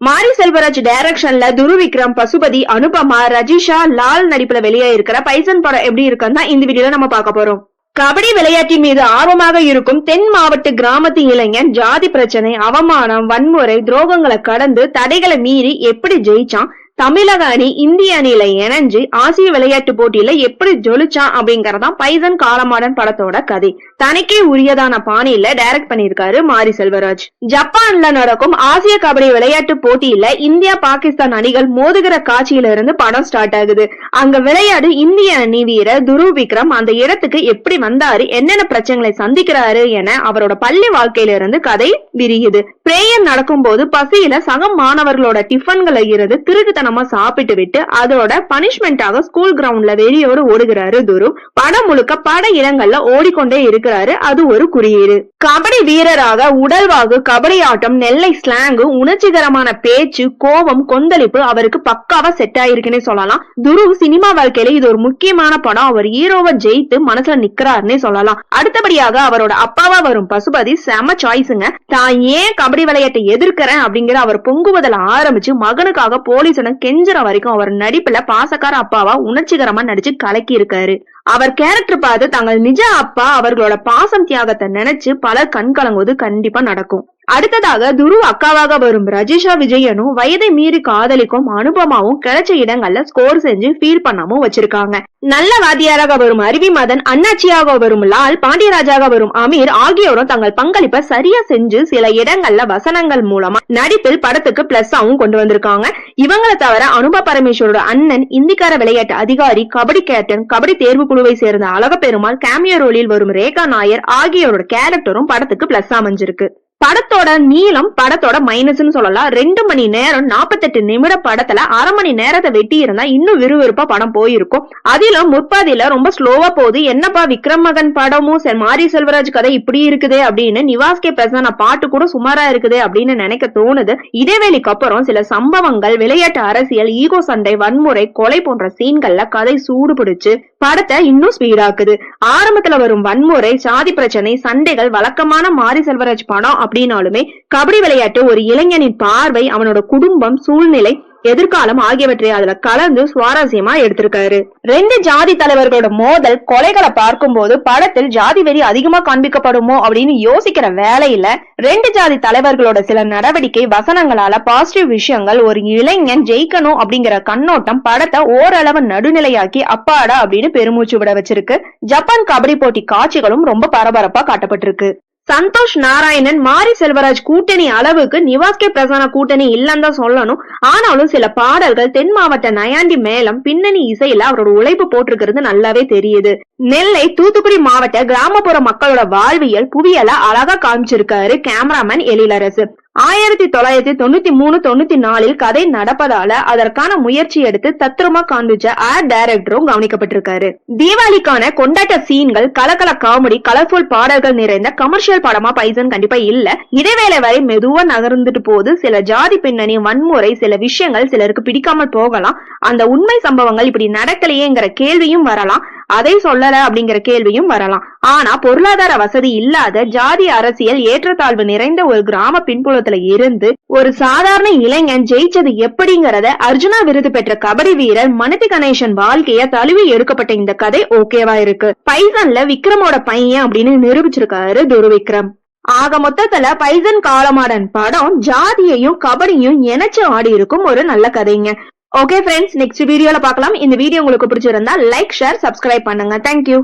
மாரி செல்வராஜ் டைரக்ஷன்ல துரு விக்ரம் பசுபதி அனுபமா ரஜிஷா லால் நடிப்புல வெளியே இருக்கிற பைசன் படம் எப்படி இருக்குன்னு தான் இந்த வீடியோல நம்ம பார்க்க போறோம். கபடி விளையாட்டின் மீது ஆர்வமாக இருக்கும் தென் மாவட்ட கிராமத்து இளைஞன் ஜாதி பிரச்சனை அவமானம் வன்முறை துரோகங்களை கடந்து தடைகளை மீறி எப்படி ஜெயிச்சான் தமிழக அணி இந்திய அணியில இணைஞ்சு ஆசிய விளையாட்டு போட்டியில எப்படி ஜொலிச்சான் அப்படிங்கறதான் பைசன் காலமாடன் படத்தோட கதை. தனக்கே உரியதான பாணியில டைரக்ட் பண்ணிருக்காரு மாரி செல்வராஜ். ஜப்பான்ல நடக்கும் ஆசிய கபடி விளையாட்டு போட்டியில இந்தியா பாகிஸ்தான் அணிகள் மோதுகிற காட்சியில இருந்து படம் ஸ்டார்ட் ஆகுது. அங்க விளையாடு இந்திய அணி வீரர் துருவ் விக்ரம் அந்த இடத்துக்கு எப்படி வந்தாரு என்னென்ன பிரச்சனைகளை சந்திக்கிறாரு என அவரோட பள்ளி வாழ்க்கையில இருந்து கதை விரியுது. பிரேயர் நடக்கும் போது பசியில சக மாணவர்களோட டிஃபன்களை இருந்து திருட்டுத்தனமா சாப்பிட்டு விட்டு அதோட பனிஷ்மெண்டாக ஸ்கூல் கிரவுண்ட்ல வெளியோடு ஓடுகிறாரு துரு. படம் முழுக்க பட இடங்கள்ல ஓடிக்கொண்டே இருக்கிறாரு. அது ஒரு குறியீடு. கபடி வீரராக உடல்வாகு கபடி ஆட்டம் நெல்லை ஸ்லாங்கு உணர்ச்சிகரமான பேச்சு கோபம் கொந்தளிப்பு அவருக்கு பக்காவா செட் ஆயிருக்குன்னே சொல்லலாம். துரு சினிமா வாழ்க்கையில இது ஒரு முக்கியமான படம். அவர் ஹீரோவை ஜெயித்து மனசுல நிக்கிறாருன்னே சொல்லலாம். அடுத்தபடியாக அவரோட அப்பாவா வரும் பசுபதி செம சாய்ஸுங்க தான் ஏன் கபடி விளையாட்டை எதிர்க்கிறேன்? அப்படிங்கிற அவர் பொங்குவதில் ஆரம்பிச்சு மகனுக்காக போலீசுடன் கெஞ்சுற வரைக்கும் அவர் நடிப்புல பாசக்கார அப்பாவா உணர்ச்சிகரமா நடிச்சு கலக்கி இருக்காரு அவர் கேரக்டர் பார்த்து தங்கள் நிஜ அப்பா அவர்களோட பாசம் தியாகத்தை நினைச்சு பலர் கண் கலங்குவது கண்டிப்பா நடக்கும். அடுத்ததாக துரு அக்காவாக வரும் ரஜிஷா விஜயனும் வயதை மீறி காதலிக்கும் அனுபமாவும் கிடைச்ச இடங்கள்ல ஸ்கோர் செஞ்சு ஃபீல் பண்ணாமும் வச்சிருக்காங்க. நல்ல வாத்தியாராக வரும் அருவி மதன் அண்ணாச்சியாக வரும் லால் பாண்டியராஜாக வரும் அமீர் ஆகியோரும் தங்கள் பங்களிப்பை சரியா செஞ்சு சில இடங்கள்ல வசனங்கள் மூலமா நடிப்பில் படத்துக்கு பிளஸ் ஆவும் கொண்டு வந்திருக்காங்க. இவங்களை தவிர அனுப பரமேஸ்வரோட அண்ணன் இந்திக்கார விளையாட்டு அதிகாரி கபடி கேப்டன் கபடி தேர்வு குழுவை சேர்ந்த அழகப்பெருமாள் கேமியோ ரோலில் வரும் ரேகா நாயர் ஆகியோரோட கேரக்டரும் படத்துக்கு பிளஸ் அமைஞ்சிருக்கு. படத்தோட நீளம் படத்தோட மைனஸ்னு சொல்லலாம். ரெண்டு மணி நேரம் நாற்பத்தெட்டு நிமிட படத்துல அரை மணி நேரத்தை வெட்டி இருந்தா இன்னும் விறுவிறுப்பா படம் போயிருக்கும். அதிலும் முற்பாதியில ரொம்ப ஸ்லோவா போகுது. என்னப்பா விக்ரம் மகன் படமும் மாரி செல்வராஜ் கதை இப்படி இருக்குதே அப்படின்னு நிவாஸ் கே பிரசன்ன பாட்டு கூட சுமாரா இருக்குது அப்படின்னு நினைக்க தோணுது. இதேவேளைக்கு அப்புறம் சில சம்பவங்கள் விளையாட்டு அரசியல் ஈகோ சண்டை வன்முறை கொலை போன்ற சீன்கள்ல கதை சூடு பிடிச்சு படத்தை இன்னும் ஸ்பீடாக்குது ஆரம்பத்துல வரும் வன்முறை சாதி பிரச்சனை சண்டைகள் வழக்கமான மாரி செல்வராஜ் படம் அப்படின்னாலுமே கபடி விளையாட்டு ஒரு இளைஞனின் பார்வை அவனோட குடும்பம் சூழ்நிலை எதிர்காலம் ஆகியவற்றை அதுல கலந்து சுவாரஸ்யமா எடுத்திருக்காரு. ரெண்டு ஜாதி தலைவர்களோட மோதல் கொலைகளை பார்க்கும்போது படத்தில் ஜாதி வெறி அதிகமா காண்பிக்கப்படுமோ அப்படின்னு யோசிக்கிற வேலையில ரெண்டு ஜாதி தலைவர்களோட சில நடவடிக்கை வசனங்களால பாசிட்டிவ் விஷயங்கள் ஒரு இளைஞன் ஜெயிக்கணும் அப்படிங்கிற கண்ணோட்டம் படத்தை ஓரளவு நடுநிலையாக்கி அப்பாடா அப்படின்னு பெருமூச்சு விட வச்சிருக்கு. ஜப்பான் கபடி போட்டி காட்சிகளும் ரொம்ப பரபரப்பா காட்டப்பட்டிருக்கு. சந்தோஷ் நாராயணன் மாரி செல்வராஜ் கூட்டணி அளவுக்கு நிவாஸ் கே கூட்டணி இல்லன்னு தான் சொல்லணும். ஆனாலும் சில பாடல்கள் தென் மாவட்ட நயாண்டி மேலம் பின்னணி இசையில அவரோட உழைப்பு போட்டிருக்கிறது நல்லாவே தெரியுது. நெல்லை தூத்துக்குடி மாவட்ட கிராமப்புற மக்களோட வாழ்வியல் புவியல அழகா காமிச்சிருக்காரு கேமராமேன் எழிலரசு. ஆயிரத்தி தொள்ளாயிரத்தி தொண்ணூத்தி மூணு தொண்ணூத்தி நாலில் கதை நடப்பதால அதற்கான முயற்சி எடுத்து தத்ரூபமா காண்பிச்ச ஆர்ட் டைரக்டரும் கவனிக்கப்பட்டிருக்காரு. தீபாவளிக்கான கொண்டாட்ட சீன்கள் கலக்கல காமெடி கலர்ஃபுல் பாடல்கள் நிறைந்த கமர்ஷியல் படமா பைசன் கண்டிப்பா இல்ல. இடைவேளை வரை மெதுவா நகர்ந்துட்டு போது சில ஜாதி பின்னணி வன்முறை சில விஷயங்கள் சிலருக்கு பிடிக்காமல் போகலாம். அந்த உண்மை சம்பவங்கள் இப்படி நடக்கலையேங்கிற கேள்வியும் வரலாம். அதை சொல்லல அப்படிங்கிற கேள்வியும் வரலாம். ஆனா பொருளாதார வசதி இல்லாத ஜாதி அரசியல் ஏற்றத்தாழ்வு நிறைந்த ஒரு கிராம பின்புலத்துல இருந்து ஒரு சாதாரண இளைஞன் ஜெயிச்சது எப்படிங்கறத அர்ஜுனா விருது பெற்ற கபடி வீரர் மனதி கணேசன் வாழ்க்கைய தழுவி எடுக்கப்பட்ட இந்த கதை ஓகேவா இருக்கு. பைசன்ல விக்ரமோட பையன் அப்படின்னு நிரூபிச்சிருக்காரு துரு விக்ரம் ஆக மொத்தத்துல பைசன் காலமாடன் படம் ஜாதியையும் கபடியும் இணைச்சு ஆடி இருக்கும் ஒரு நல்ல கதைங்க. ஓகே ஃப்ரெண்ட்ஸ் நெக்ஸ்ட் வீடியோல பார்க்கலாம். இந்த வீடியோ உங்களுக்கு பிடிச்சிருந்தா லைக் ஷேர் சப்ஸ்கிரைப் பண்ணுங்க. Thank you